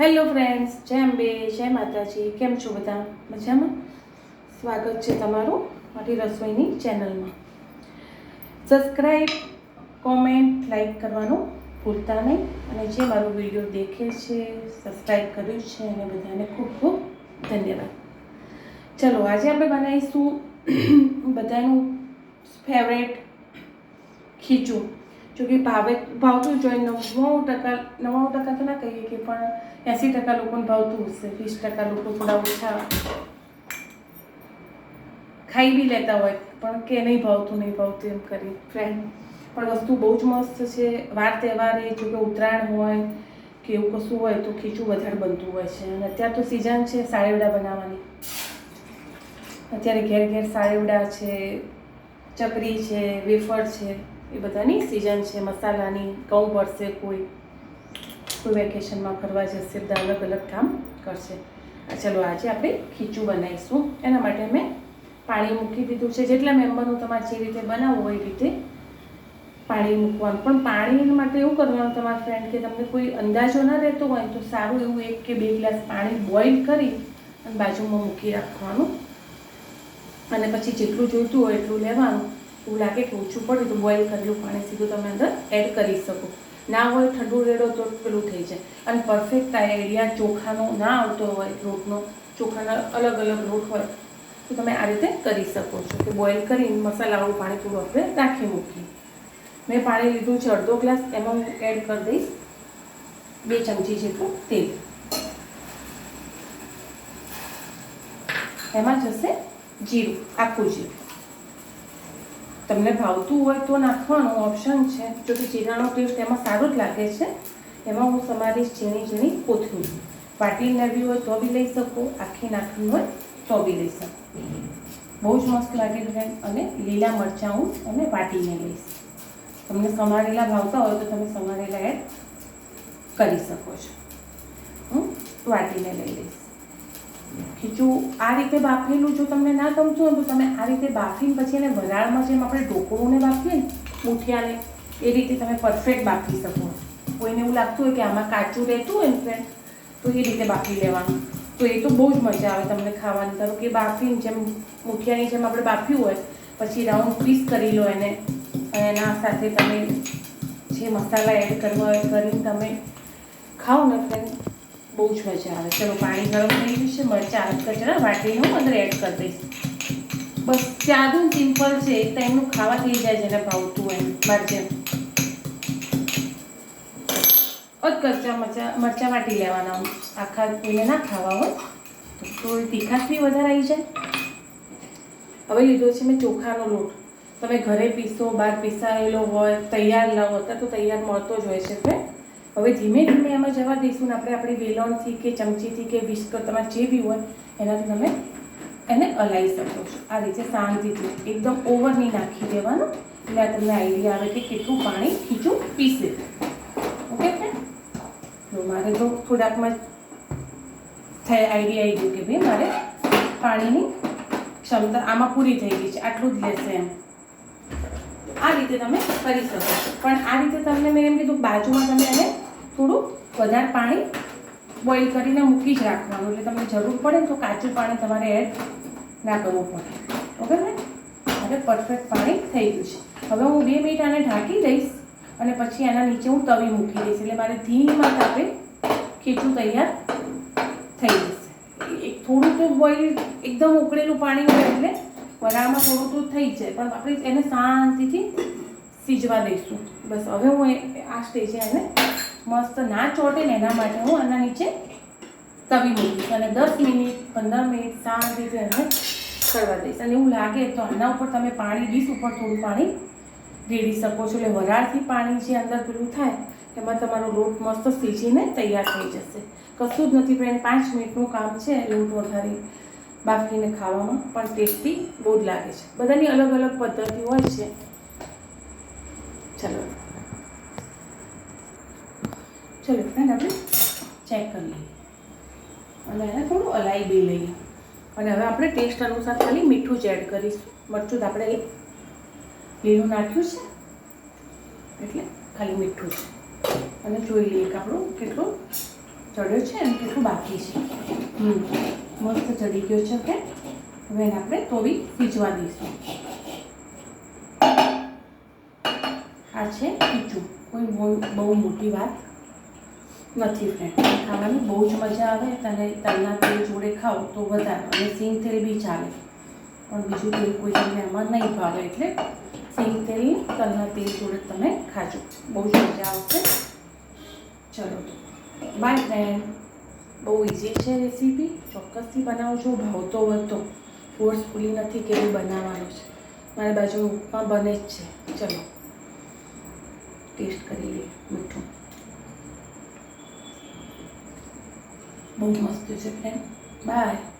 Hello friends જય અંબે, જય માતાજી, કેમ છો બધા? મજામાં? સ્વાગત છે તમારું મારી રસોઈની ચેનલમાં. સબસ્ક્રાઈબ કોમેન્ટ લાઈક કરવાનું ભૂલતા નહીં. અને જે મારો વીડિયો દેખે છે સબસ્ક્રાઈબ કર્યું છે, એને બધાને ખૂબ ખૂબ ધન્યવાદ. ચલો, આજે આપણે બનાવીશું બધાનું ફેવરેટ ખીચું. જો કે ભાવે ભાવતું જ હોય નવ્વાણું ટકા નવ્વાણું ટકા તો ના કહીએ કે પણ એંસી ટકા લોકોને ભાવતું હશે, વીસ ટકા લોકો થોડા ઓછા ખાઈ બી લેતા હોય, પણ કે નહીં ભાવતું નહીં ભાવતું એમ કરી. ફ્રેન્ડ પણ વસ્તુ બહુ જ મસ્ત છે. વાર તહેવારે જો કે ઉત્તરાયણ હોય કે એવું કશું હોય તો ખીચું વધારે બનતું હોય છે. અને અત્યારે તો સિઝન છે સાળેવડા બનાવવાની. અત્યારે ઘેર ઘેર સાળેવડા છે, ચકરી છે, વેફર છે. એ બધાની સિઝન છે. મસાલાની, ઘઉં ભરશે કોઈ. કોઈ વેકેશનમાં ફરવા જશે, બધા અલગ અલગ કામ કરશે. ચલો, આજે આપણે ખીચું બનાવીશું. એના માટે મેં પાણી મૂકી દીધું છે. જેટલા મેમ્બરનું તમારે જે રીતે બનાવવું હોય એ રીતે પાણી મૂકવાનું. પણ પાણી માટે એવું કરવાનું તમારા ફ્રેન્ડ કે તમને કોઈ અંદાજો ના રહેતો હોય તો સારું એવું એક કે બે ગ્લાસ પાણી બોઇલ કરી અને બાજુમાં મૂકી રાખવાનું. અને પછી જેટલું જોઈતું હોય એટલું લેવાનું. એવું લાગે કે ઓછું પડે તો બોઇલ કરેલું પાણી સીધું તમે અંદર એડ કરી શકો. ના હોય ઠંડુ રેડો તો પેલું થઈ જાય. અને પરફેક્ટ આઈડિયા ચોખાનો ના આવતો હોય લોટનો ચોખાના અલગ અલગ લોટ હોય, તો તમે આ રીતે કરી શકો છો. કે બોઇલ કરીને મસાલાવાળું પાણી થોડું આપણે રાખી મૂકીએ. મેં પાણી લીધું છે અડધો ગ્લાસ, એમાં હું એડ કરી દઈશ બે ચમચી જેટલું તેલ. એમાં જશે જીરું, આખું જીરું. તમને ભાવતું હોય તો નાખવાનું ઓપ્શન છે. જો કે જીરાનો ટેસ્ટ એમાં સારો જ લાગે છે. એમાં હું સમારીશ ઝીણી ઝીણી કોથમીર વાટી લેવી હોય તો બી લઈ શકો, આખી નાખવી હોય તો બી લઈ શકો. બહુ જ મસ્ત લાગે છે અને લીલા મરચાં હું અને વાટીને લઈશ. તમને સમારેલા ભાવતા હોય તો તમે સમારેલા એડ કરી શકો છો. હું વાટીને લઈ લઈશ. ખીચું આ રીતે બાફેલું જો તમને ના ગમતું હોય તો તમે આ રીતે બાફીને પછી એને વરાળમાં જેમ આપણે ઢોકળુંને બાફીએ મુઠિયાને, એ રીતે તમે પરફેક્ટ બાફી શકો. કોઈને એવું લાગતું હોય કે આમાં કાચું રહેતું હોય ને તો એ રીતે બાફી લેવાનું. તો એ તો બહુ જ મજા આવે તમને ખાવાની. ધારો કે બાફીને જેમ મુઠિયાની જેમ આપણે બાફ્યું હોય, પછી રાઉન્ડ પીસ કરી લો એને એના સાથે તમે જે મસાલા એડ કરવા હોય કરીને તમે ખાઓ ને ફ્રેન્ડ બહુ જ મજા આવે. ચલો, પાણી ગરમ થઈ ગયું છે, મરચાં કચરા વાટીને હું અંદર એડ કરી દઈશ. બસ સાદું સિમ્પલ છે તો એમનું ખાવા થઈ જાય જેને ભાવતું હોય મારે જેમ જ કચરા મરચા, મરચાં વાટી લેવાના આખા કોઈને ના ખાવા હોય, તો થોડી તીખાશ બી વધારે આવી જાય. હવે લીધો છે મેં ચોખાનો લોટ. તમે ઘરે પીસો બહાર પીસાયેલો હોય, તૈયાર લાવો અત્યારે તો તૈયાર મળતો જ હોય છે ફ્રેન્ડ હવે ધીમે ધીમે એમાં જવા દઈશું ને આપણે આપણી વેલણથી કે ચમચીથી કે વિસ્કર તમારે જે બી હોય, એનાથી તમે એને હલાવી શકો છો. આ રીતે શાંતિથી એકદમ ઓવર નહીં નાખી દેવાનું. એટલે આ તમને આઈડિયા આવે કે કેટલું પાણી ખીચું પીસે. ઓકે તો મારે તો થોડાકમાં થાય આઈડિયા આવી ગયું કે ભાઈ મારે પાણીની ક્ષમતા આમાં પૂરી થઈ ગઈ છે. આટલું જ લેશે એમ. આ રીતે તમે કરી શકો પણ આ રીતે તમને મેં એમ કીધું બાજુમાં તમે એને થોડું વધારે પાણી બોઇલ કરીને મૂકી જ રાખવાનું. એટલે તમને જરૂર પડે તો કાચું પાણી તમારે એડ ના કરવું પડે. ઓકે ને હવે પરફેક્ટ પાણી થઈ ગયું છે. હવે હું બે મિનિટ આને ઢાંકી દઈશ અને પછી એના નીચે હું તવી મૂકી દઈશ. એટલે મારે ધીમા તાપે ખીચું તૈયાર થઈ જશે. એક થોડું તો બોઇલ એકદમ ઉકળેલું પાણી હોય એટલે વરાળમાં થોડું તો થઈ જાય. પણ આપણે એને શાંતિથી સીજવા દઈશું. બસ હવે હું આ સ્ટેજે એને મસ્ત ના ચોટે ને એના માટે હું આના નીચે તવી મૂકીશ અને દસ મિનિટ, પંદર મિનિટ શાંતિથી એને કરવા દઈશ. અને એવું લાગે તો આના ઉપર તમે પાણી ડીશ ઉપર થોડું પાણી રેડી શકો છો. એટલે વરાળથી પાણી જે અંદર પેલું થાય, એમાં તમારો લોટ મસ્ત સીજીને તૈયાર થઈ જશે. કશું જ નથી ફ્રેન્ડ પાંચ મિનિટનું કામ છે લોટ વધારે બાફીને ખાવામાં, પણ ટેસ્ટી બહુ જ લાગે છે. બધાની અલગ અલગ પદ્ધતિ હોય છે ચલો ચલો ફ્રેન્ડ આપણે ચેક કરી લઈએ અને એને થોડું અલાઈ બી લઈએ. અને હવે આપણે ટેસ્ટ અનુસાર ખાલી મીઠું જ એડ કરીશું. મરચું આપણે લીલું નાખ્યું છે. એટલે ખાલી મીઠું છે અને જોઈ લઈએ કે આપણું કેટલું ચડ્યો છે અને કેટલું બાકી છે. હમ, મસ્ત ચડી ગયો છે કે હવે એને આપણે તોવી સીજવા દઈશું. આ છે ખીચું કોઈ બહુ બહુ મોટી વાત નથી ફ્રેન્ડ ખાવાની બહુ જ મજા આવે તને તલના તેલ જોડે ખાઓ તો વધારે અને સિંગ તેલ બી ચાલે. પણ બીજું તેલ કોઈ તમને આમાં નહીં ભાવે એટલે સિંગ તેલ તલના તેલ જોડે તમે ખાજો. બહુ જ મજા આવશે. ચલો બાય ફ્રેન્ડ બહુ ઇઝી છે રેસીપી ચોક્કસથી બનાવજો. ભાવતો વધતો. ફોર્સફુલી નથી કેવી બનાવવાનું છે. મારી બાજુ ઉપમા બને જ છે. ચલો. ટેસ્ટ કરી લઈએ. મીઠું. બહુ મસ્ત છે ફ્રેન્ડ બાય